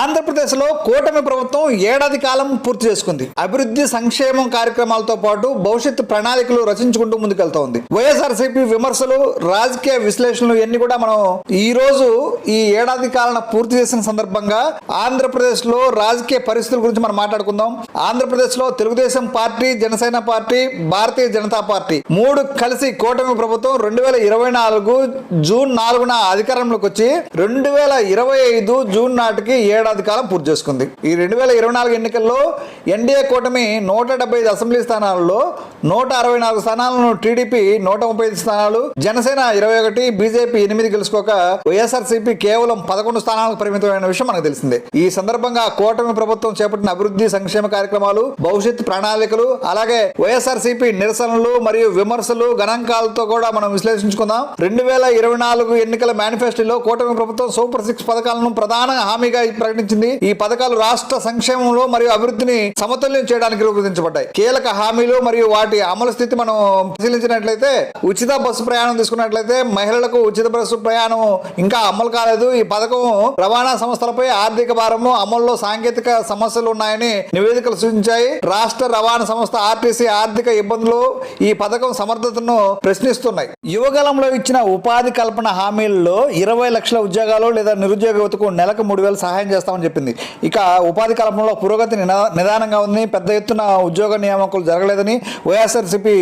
ఆంధ్రప్రదేశ్లో కూటమి ప్రభుత్వం ఏడాది కాలం పూర్తి చేసుకుంది. అభివృద్ధి సంక్షేమం కార్యక్రమాలతో పాటు భవిష్యత్ ప్రణాళికలు రచించుకుంటూ ముందుకెళ్తోంది. వైఎస్ఆర్సీపీ విమర్శలు రాజకీయ విశ్లేషణలు ఇవన్నీ కూడా మనం ఈ రోజు ఈ ఏడాది కాలం పూర్తి చేసిన సందర్భంగా ఆంధ్రప్రదేశ్లో రాజకీయ పరిస్థితుల గురించి మనం మాట్లాడుకుందాం. ఆంధ్రప్రదేశ్లో Telugu Desam party Janasena party Bharatiya Janata party మూడు కలిసి కూటమి ప్రభుత్వం రెండు వేల ఇరవై నాలుగు జూన్ నాలుగున అధికారంలోకి వచ్చి రెండు వేల ఇరవై ఐదు జూన్ నాటికి ఏడాది కాలం పూర్తి చేసుకుంది. ఈ రెండు వేల ఇరవై నాలుగు ఎన్నికల్లో ఎన్డీఏ కూటమి నూట డెబ్బై ఐదు అసెంబ్లీ స్థానాలలో నూట అరవై నాలుగు స్థానాలను టీడీపీ నూట ముప్పై ఐదు స్థానాలు జనసేన ఇరవై ఒకటి బీజేపీ ఎనిమిది గెలుచుకోక వైఎస్ఆర్సీపీ కేవలం పదకొండు స్థానాలకు పరిమితమైన విషయం మనకు తెలిసిందే. ఈ సందర్భంగా కూటమి ప్రభుత్వం చేపట్టిన అభివృద్ధి సంక్షేమ కార్యక్రమాలు భవిష్యత్ ప్రణాళికలు అలాగే వైఎస్ఆర్సీపీ నిరసనలు మరియు విమర్శలు గణాంకాలతో కూడా మనం విశ్లేషించుకుందాం. రెండు వేల ఇరవై నాలుగు ఎన్నికల మేనిఫెస్టోలో కూటమి ప్రభుత్వం సూపర్ సిక్స్ పథకాలను ప్రధాన హామీగా ప్రకటించింది. ఈ పథకాలు రాష్ట్ర సంక్షేమంలో మరియు అభివృద్ధిని సమతుల్యం చేయడానికి రూపొందించబడ్డాయి. కీలక హామీలు మరియు వాటి అమలు స్థితి మనం పరిశీలించినట్లయితే ఉచిత బస్సు ప్రయాణం తీసుకున్నట్లయితే మహిళలకు ఉచిత బస్సు ప్రయాణం ఇంకా అమలు కాలేదు. ఈ పథకం రవాణా సంస్థలపై ఆర్థిక భారము అమల్లో సాంకేతిక సమస్యలు ఉన్నాయని నివేదికలు సూచించాయి. రాష్ట్ర రవాణా సంస్థ ఆర్టీసీ ఆర్థిక ఇబ్బందులు ఈ పథకం సమర్థతను ప్రశ్నిస్తున్నాయి. యువగలంలో ఇచ్చిన ఉపాధి కల్పన హామీల్లో ఇరవై లక్షల ఉద్యోగాలు లేదా నిరుద్యోగ యువతకు నెలకు మూడు వేలు సహాయం చేస్తామని చెప్పింది. ఇక ఉపాధి కల్పనలో పురోగతి నిదానంగా ఉంది. పెద్ద ఎత్తున ఉద్యోగ నియామకాలు జరగలేదని వైఎస్ఆర్సీపీ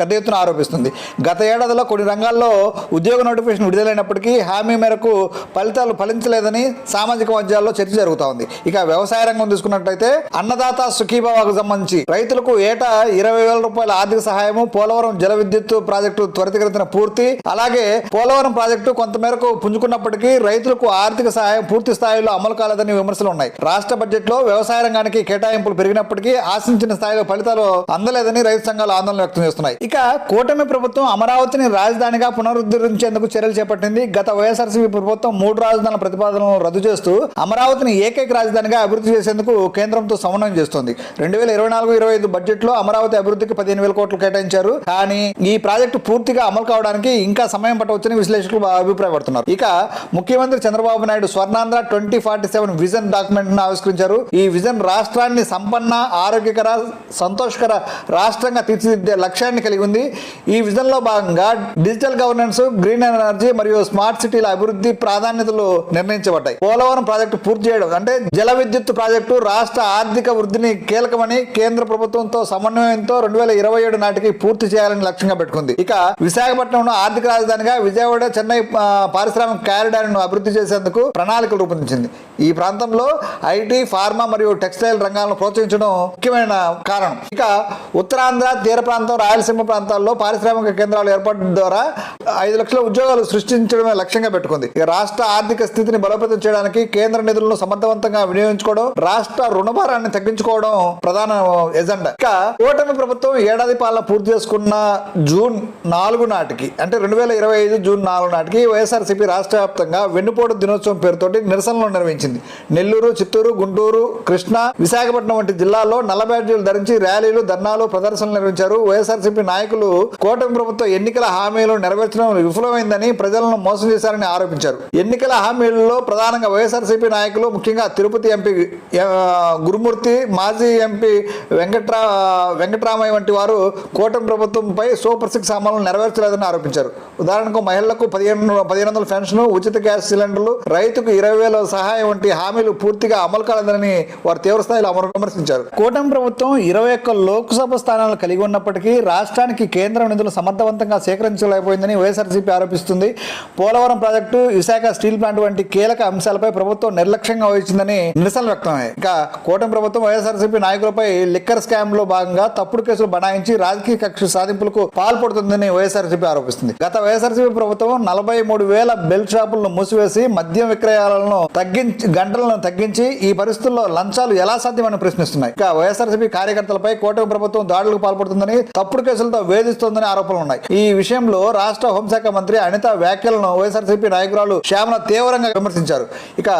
పెద్ద ఎత్తున ఆరోపిస్తుంది. గత ఏడాదిలో కొన్ని రంగాల్లో ఉద్యోగ నోటిఫికేషన్ విడుదలైనప్పటికీ హామీ మేరకు ఫలితాలు ఫలించలేదని సామాజిక మాధ్యాల్లో చర్చ జరుగుతూ ఉంది. ఇక వ్యవసాయ రంగం తీసుకున్నట్లయితే అన్నదాత సుఖీభావాకు సంబంధించి రైతులకు ఏటా ఇరవై వేల రూపాయల ఆర్థిక సహాయము పోలవరం జల విద్యుత్ ప్రాజెక్టు త్వరితగతిన పూర్తి అలాగే పోలవరం ప్రాజెక్టు కొంతమేరకు పుంజుకున్నప్పటికీ రైతులకు ఆర్థిక సహాయం పూర్తి స్థాయిలో అమలు కాలేదని విమర్శలు ఉన్నాయి. రాష్ట్ర బడ్జెట్లో వ్యవసాయ రంగానికి కేటాయింపులు పెరిగినప్పటికీ ఆశించిన స్థాయిలో ఫలితాలు అందలేదని రైతు సంఘాలు ఆందోళన వ్యక్తం చేస్తున్నాయి. ఇక కూటమి ప్రభుత్వం అమరావతిని రాజధానిగా పునరుద్ధరించేందుకు చర్యలు చేపట్టింది. గత వైఎస్ఆర్సీపీ ప్రభుత్వం మూడు రాజధానుల ప్రతిపాదనను రద్దు చేస్తూ అమరావతిని ఏకైక రాజధానిగా అభివృద్ధి చేసేందుకు కేంద్రంతో సమన్వయం చేస్తోంది. రెండు వేల ఇరవై నాలుగు ఇరవై ఐదు బడ్జెట్లో అమరావతి అభివృద్ధికి పదిహేను వేల కోట్లు కేటాయించారు. కానీ ఈ ప్రాజెక్టు పూర్తిగా అమలు కావడానికి ఇంకా సమయం పట్టవచ్చని విశ్లేషకులు అభిప్రాయపడుతున్నారు. ఇక ముఖ్యమంత్రి Chandrababu Naidu Swarnandhra twenty forty seven vision డాక్యుమెంట్ను ఆవిష్కరించారు. ఈ విజన్ రాష్ట్రాన్ని సంపన్న ఆరోగ్యకర సంతోషకర రాష్ట్రంగా తీర్చిదిద్దే లక్ష్యాన్ని కలిగి ఉంది. ఈ విజన్లో భాగంగా డిజిటల్ గవర్నెన్స్ గ్రీన్ ఎనర్జీ మరియు స్మార్ట్ సిటీల అభివృద్ధి ప్రాధాన్యతలు నిర్ణయించబడ్డాయి. పోలవరం ప్రాజెక్టు పూర్తి చేయడం అంటే జల విద్యుత్ ప్రాజెక్టు రాష్ట్ర ఆర్థిక వృద్ధిని కీలకమని కేంద్ర ప్రభుత్వంతో సమన్వయంతో రెండు వేల ఇరవై ఏడు నాటికి పూర్తి చేయాలని లక్ష్యంగా పెట్టుకుంది. ఇక విశాఖపట్నంలో ఆర్థిక రాజధానిగా విజయవాడ చెన్నై పారిశ్రామిక కారిడార్ను అభివృద్ధి చేసేందుకు ప్రణాళికలు రూపొందించింది. ఈ ప్రాంతంలో ఐటీ ఫార్మా మరియు టెక్స్టైల్ రంగాలను ప్రోత్సహించడం ముఖ్యమైన కారణం. ఇక ఉత్తరాంధ్ర తీర ప్రాంతం రాయలసీమ ప్రాంతాల్లో పారిశ్రామిక కేంద్రాలు ఏర్పాటు ద్వారా ఐదు లక్షల ఉద్యోగాలు సృష్టించడమే లక్ష్యంగా పెట్టుకుంది. ఇక రాష్ట్ర ఆర్థిక స్థితిని బలోపేతం చేయడానికి కేంద్ర నిధులను సమర్థవంతంగా వినియోగించుకోవడం రాష్ట్ర రుణభారాన్ని తగ్గించుకోవడం ప్రధాన ఎజెండా. ఇక ఓటమి ప్రభుత్వం ఏడాది పాలన పూర్తి చేసుకున్న జూన్ నాలుగు నాటికి అంటే రెండు వేల ఇరవై ఐదు జూన్ నాలుగు నాటికి వైఎస్ఆర్సీపీ రాష్ట్ర వ్యాప్తంగా వెన్నుపోటు దినోత్సవం పేరుతోటి నిరసనలు నిర్వహించింది. నెల్లూరు చిత్తూరు గుంటూరు కృష్ణా విశాఖపట్నం వంటి జిల్లాల్లో నల్ల బ్యాటరీలు ధరించి ర్యాలీలు ధర్నాలు ప్రదర్శనలు నిర్వహించారు. వైఎస్ఆర్సీపీ నాయకులు కూటమి ప్రభుత్వం ఎన్నికల హామీలు నెరవేర్చడం విఫలమైందని ప్రజలను మోసం చేశారని ఆరోపించారు. ఎన్నికల హామీలలో ప్రధానంగా వైఎస్ఆర్సీపీ నాయకులు ముఖ్యంగా తిరుపతి ఎంపీ గురుమూర్తి మాజీ ఎంపీ వెంకట్రా వెంకట్రామయ్య వంటి వారు కూటమి ప్రభుత్వంపై సూపర్ సిక్స్ అమలు నెరవేర్చలేదని ఆరోపించారు. ఉదాహరణకు మహిళలకు పదిహేను పదిహేను వందల పెన్షన్ ఉచిత గ్యాస్ సిలిండర్లు రైతుకు ఇరవై వేల సహాయం వంటి హామీలు పూర్తిగా అమలు కాలేదని వారు తీవ్రస్థాయిలో అమరు అమలు విమర్శించారు. కూటమి ప్రభుత్వం ఇరవై ఒక్క లోక్సభ స్థానాలు కలిగి ఉన్నప్పటికీ రాష్ట్రానికి కేంద్ర నిధులు సమర్థవంతంగా సేకరించలేకపోయిందని YSRCP ఆరోపిస్తుంది. Polavaram project Visakha steel plant వంటి కీలక అంశాలపై ప్రభుత్వం నిర్లక్ష్యంగా వహించిందని నిరసనలు వ్యక్తమయ్యాయి ఇక కూటమి ప్రభుత్వం వైఎస్ఆర్సీపీ నాయకులపై లిక్కర్ స్కామ్లో భాగంగా తప్పుడు కేసులు బనాయించి రాజకీయ కక్ష సాధింపులకు పాల్పడుతుందని వైఎస్ఆర్సీపీ ఆరోపిస్తుంది. గత వైఎస్ఆర్సీపీ ప్రభుత్వం నలభై మూడు వేల బెల్ షాపులను మూసివేసి మద్యం విక్రయాలను తగ్గించి గంటలను తగ్గించి ఈ పరిస్థితుల్లో లంచాలు ఎలా సాధ్యమని ప్రశ్నిస్తున్నాయి. ఇక వైఎస్ఆర్సీపీ కార్యకర్తలపై కూటమి ప్రభుత్వం దాడులకు పాల్పడుతుందని తప్పుడు కేసులతో వేధిస్తోందని ఆరోపణలు ఉన్నాయి. ఈ విషయంలో రాష్ట్ర హోంశాఖ మంత్రి అనిత వ్యాఖ్యలను వైఎస్ఆర్సీపీ నాయకురాలు శ్యామల తీవ్రంగా విమర్శించారు. ఇక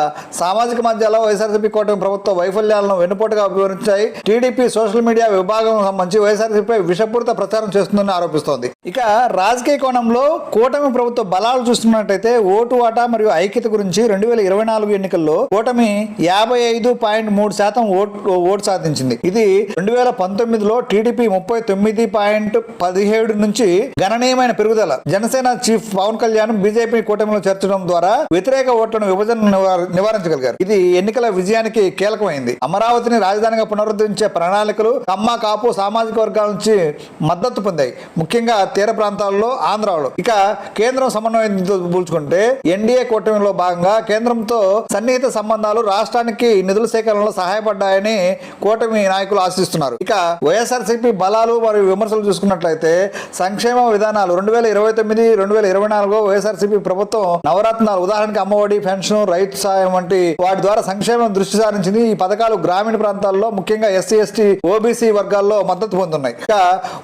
సామాజిక మాధ్యాల్లో వైఎస్ఆర్సీపీ కూటమి ప్రభుత్వ వైఫల్యాలను వెన్నుపోటుగా వివరించాయి. టీడీపీ సోషల్ మీడియా విభాగం సంబంధించి వైఎస్ఆర్సీపీపై విషపూరిత ప్రచారం చేస్తుందని ఆరోపిస్తోంది. ఇక రాజకీయ కోణంలో కూటమి ప్రభుత్వ బలాలు చూస్తున్నట్టయితే ఓటు వాటా మరియు ఐక్యత గురించి రెండు వేల ఇరవై నాలుగు ఎన్నికల్లో కూటమి యాభై ఐదు పాయింట్ మూడు శాతం ఓటు ఓటు సాధించింది. ఇది రెండు వేల పంతొమ్మిదిలో టీడీపీ ముప్పై తొమ్మిది పాయింట్ పదిహేడు నుంచి గణనీయమైన పెరుగుదల. జనసేన చీఫ్ పవన్ కళ్యాణ్ బీజేపీ కూటమిలో చేర్చడం ద్వారా వ్యతిరేక ఓట్లను విభజన నివార- నివారించగలిగారు. ఇది ఎన్నికల విజయానికి కీలకమైంది. అమరావతిని రాజధానిగా పునరుద్ధరించే ప్రణాళికలు కమ్మ కాపు సామాజిక వర్గాల నుంచి మద్దతు పొందాయి. ముఖ్యంగా తీర ప్రాంతాల్లో ఆంధ్రాలో. ఇక కేంద్రం సమన్వయంతో పోల్చుకుంటే ఎన్డీఏ కూటమిలో భాగంగా కేంద్రంతో సన్నిహిత సంబంధాలు రాష్ట్రానికి నిధుల సేకరణలో సహాయపడ్డాయని కూటమి నాయకులు ఆశిస్తున్నారు. ఇక వైఎస్ఆర్సీపీ బలాలు మరియు విమర్శలు చూసుకున్నట్లయితే సంక్షేమ విధానాలు రెండు వేల ఇరవై తొమ్మిది రెండు వేల ఇరవై నాలుగులో వైఎస్ఆర్సీపీ ప్రభుత్వం నవరత్నాలు ఉదాహరణకి అమ్మఒడి పెన్షన్ రైతు సాయం వంటి వాటి ద్వారా సంక్షేమం దృష్టి సారించింది. ఈ పథకాలు గ్రామీణ ప్రాంతాల్లో ముఖ్యంగా ఎస్సీ ఎస్టీ ఓబీసీ వర్గాల్లో మద్దతు పొందున్నాయి ఇక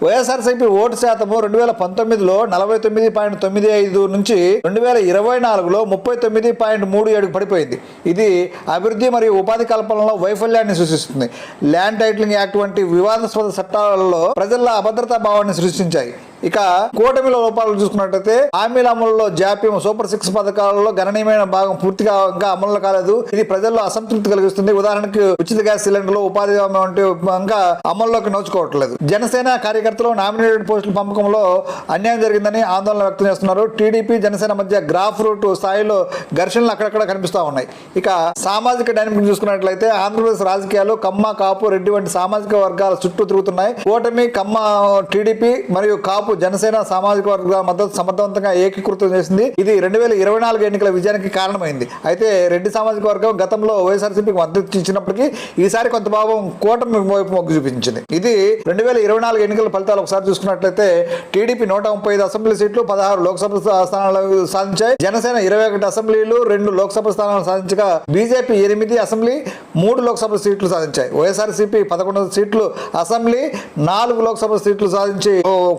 వైఎస్ఆర్సీపీ ఓటు శాతము రెండు వేల పంతొమ్మిదిలో నలభై తొమ్మిది పాయింట్ తొమ్మిది ఐదు నుంచి రెండు వేల ఇరవై నాలుగులో ముప్పై తొమ్మిది పాయింట్ మూడు ఏడు పడిపోయింది. ఇది అభివృద్ధి మరియు ఉపాధి కల్పనలో వైఫల్యాన్ని సృష్టిస్తుంది. ల్యాండ్ టైటిలింగ్ యాక్ట్ వంటి వివాదాస్పద చట్టాలలో ప్రజల అభద్రతా భావాన్ని సృష్టించాయి. ఇక కూటమిలో లోపాలు చూసుకున్నట్టయితే హామీల అమలులో జాప్యం సూపర్ సిక్స్ పథకాలలో గణనీయమైన భాగం పూర్తిగా ఇంకా అమలు కాలేదు. ఇది ప్రజల్లో అసంతృప్తి కలిగిస్తుంది. ఉదాహరణకు ఉచిత గ్యాస్ సిలిండర్లు ఉపాధి హామీ వంటి ఇంకా అమల్లోకి నోచుకోవట్లేదు. జనసేన కార్యకర్తలు నామినేటెడ్ పోస్టుల పంపకంలో అన్యాయం జరిగిందని ఆందోళన వ్యక్తం చేస్తున్నారు. టీడీపీ జనసేన మధ్య గ్రాఫ్ రూట్ స్థాయిలో ఘర్షణలు అక్కడక్కడ కనిపిస్తా ఉన్నాయి. ఇక సామాజిక డైనమిక్ చూసుకున్నట్లయితే ఆంధ్రప్రదేశ్ రాజకీయాలు కమ్మ కాపు రెడ్డి వంటి సామాజిక వర్గాల చుట్టూ తిరుగుతున్నాయి. ఓటమి కమ్మ టీడీపీ మరియు కాపు జనసేన సామాజిక వర్గ మద్దతు సమర్థవంతంగా ఏకీకృతం చేసింది. ఇది రెండు వేల ఇరవై నాలుగు ఎన్నికల విజయానికి కారణమైంది. అయితే రెడ్డి సామాజిక వర్గం గతంలో వైఎస్ఆర్సీపీకి మద్దతు ఇచ్చినప్పటికీ ఈసారి కొంత భావం కూటమి వైపు మొగ్గు చూపించింది. ఇది రెండు వేల ఇరవై నాలుగు ఎన్నికల ఫలితాలు ఒకసారి చూసుకున్నట్లయితే టీడీపీ నూట ముప్పై ఐదు అసెంబ్లీ సీట్లు పదహారు లోక్సభ స్థానాలు సాధించాయి. జనసేన ఇరవై ఒకటి అసెంబ్లీలు రెండు లోక్సభ స్థానాలు సాధించగా బీజేపీ ఎనిమిది అసెంబ్లీ మూడు లోక్సభ సీట్లు సాధించాయి. వైఎస్ఆర్సీపీ పదకొండు సీట్లు అసెంబ్లీ నాలుగు లోక్సభ సీట్లు సాధించి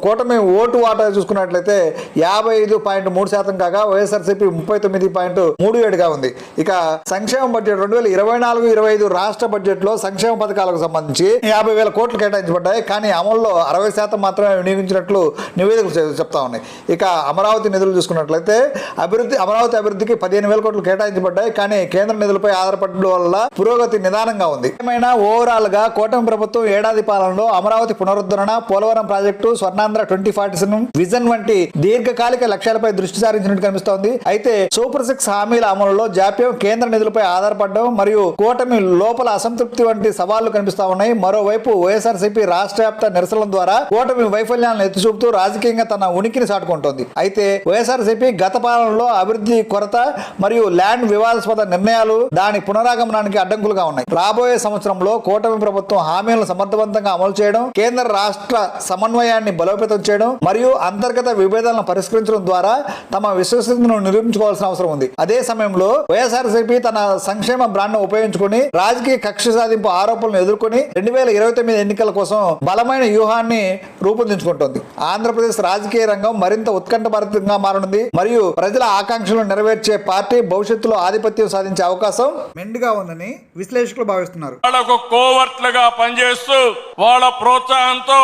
కూటమి మేము ఓటు వాటా చూసుకున్నట్లయితే యాభై ఐదు పాయింట్ మూడు శాతం కాగా వైఎస్ఆర్సీపీ ముప్పై తొమ్మిది పాయింట్ మూడు ఏడుగా ఉంది. ఇక సంక్షేమ బడ్జెట్ రెండు వేల ఇరవై నాలుగు ఇరవై ఐదు రాష్ట్ర బడ్జెట్లో సంక్షేమ పథకాలకు సంబంధించి యాభై వేల కోట్లు కేటాయించబడ్డాయి. కానీ అమల్లో అరవై శాతం మాత్రమే వినియోగించినట్లు నివేదికలు చెప్తా ఉన్నాయి. ఇక అమరావతి నిధులు చూసుకున్నట్లయితే అభివృద్ధి అమరావతి అభివృద్ధికి పదిహేను వేల కోట్లు కేటాయించబడ్డాయి. కానీ కేంద్ర నిధులపై ఆధారపడడం వల్ల పురోగతి నిదానంగా ఉంది. ఏమైనా ఓవరాల్గా కూటమి ప్రభుత్వం ఏడాది పాలనలో అమరావతి పునరుద్ధరణ Polavaram project Swarnandhra twenty forty vision వంటి దీర్ఘకాలిక లక్ష్యాలపై దృష్టి సారించినట్టు కనిపిస్తోంది. అయితే సూపర్ సిక్స్ హామీల అమలులో జాప్యం కేంద్ర నిధులపై ఆధారపడడం మరియు కూటమి లోపల అసంతృప్తి వంటి సవాళ్ళు కనిపిస్తా ఉన్నాయి. మరోవైపు వైఎస్ఆర్సీపీ రాష్ట్ర వ్యాప్త నిరసనల ద్వారా కూటమి వైఫల్యాలను ఎత్తి చూపుతూ రాజకీయంగా తన ఉనికిని చాటుకుంటోంది. అయితే వైఎస్ఆర్సీపీ గత పాలనలో అభివృద్ధి కొరత మరియు ల్యాండ్ వివాదాస్పద నిర్ణయాలు దాని పునరాగమనానికి అడ్డంకులుగా ఉన్నాయి. రాబోయే సంవత్సరంలో కూటమి ప్రభుత్వం హామీలను సమర్థవంతంగా అమలు చేయడం కేంద్ర రాష్ట్ర సమన్వయాన్ని బలోపేతం చేయడం మరియు అంతర్గత విభేదాలను పరిష్కరించడం ద్వారా తమ విశ్వసనీయతను నిరూపించుకోవాల్సిన అవసరం ఉంది. అదే సమయంలో వైఎస్ఆర్సీపీ తన సంక్షేమ బ్రాండ్ను ఉపయోగించుకొని రాజకీయ కక్ష సాధింపు ఆరోపణలను ఎదుర్కొని రెండు వేల ఇరవై తొమ్మిది ఎన్నికల కోసం బలమైన వ్యూహాన్ని రూపొందించుకుంటోంది. ఆంధ్రప్రదేశ్ రాజకీయ రంగం మరింత ఉత్కంఠభరితంగా మారనుంది మరియు ప్రజల ఆకాంక్షలను నెరవేర్చే పార్టీ భవిష్యత్తులో ఆధిపత్యం సాధించే అవకాశం మెండుగా ఉందని విశ్లేషకులు భావిస్తున్నారు. వాళ్ళకు కోవర్ట్లుగా పనిచేస్తూ వాళ్ళ ప్రోత్సాహంతో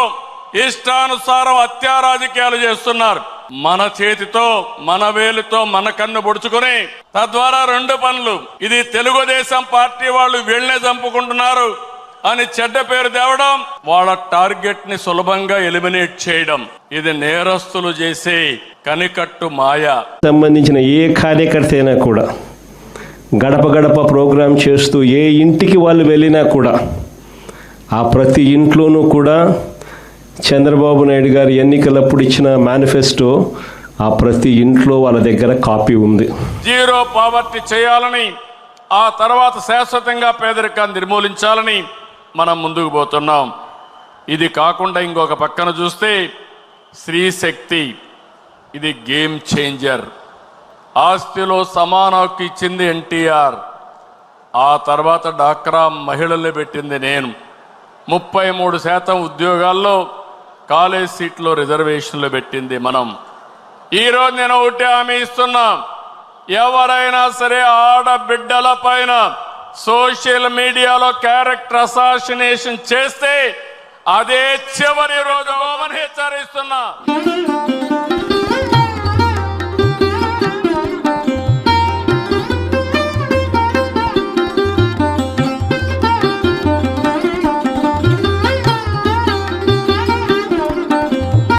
ఇష్టానుసారం అత్యారాజకీయాలు చేస్తున్నారు. మన చేతితో మన వేలుతో మన కన్ను పొడుచుకుని తద్వారా రెండు పనులు. ఇది తెలుగుదేశం పార్టీ వాళ్ళు వీళ్ళనే చంపుకుంటున్నారు అని చెడ్డ పేరు తేవడం వాళ్ళ టార్గెట్ని సులభంగా ఎలిమినేట్ చేయడం. ఇది నేరస్తులు చేసే కనికట్టు మాయ. సంబంధించిన ఏ కార్యకర్త అయినా కూడా గడప గడప ప్రోగ్రాం చేస్తూ ఏ ఇంటికి వాళ్ళు వెళ్ళినా కూడా ఆ ప్రతి ఇంట్లోనూ కూడా చంద్రబాబు నాయుడు గారు ఎన్నికలప్పుడు ఇచ్చిన మేనిఫెస్టో ఆ ప్రతి ఇంట్లో వాళ్ళ దగ్గర కాపీ ఉంది. జీరో పావర్టీ చేయాలని ఆ తర్వాత శాశ్వతంగా పేదరికాన్ని నిర్మూలించాలని మనం ముందుకు పోతున్నాం. ఇది కాకుండా ఇంకొక పక్కన చూస్తే స్త్రీ శక్తి ఇది గేమ్ చేంజర్. ఆస్తిలో సమాన హక్కు ఇచ్చింది ఎన్టీఆర్. ఆ తర్వాత డాక్రా మహిళల్ని పెట్టింది నేను. ముప్పై మూడు శాతం ఉద్యోగాల్లో కాలేజ్ సీట్లో రిజర్వేషన్లు పెట్టింది మనం. ఈరోజు నేను ఒకటి హామీ ఇస్తున్నా. ఎవరైనా సరే ఆడబిడ్డల పైన సోషల్ మీడియాలో క్యారెక్టర్ అసాసినేషన్ చేస్తే అదే చివరి రోజు హెచ్చరిస్తున్నా.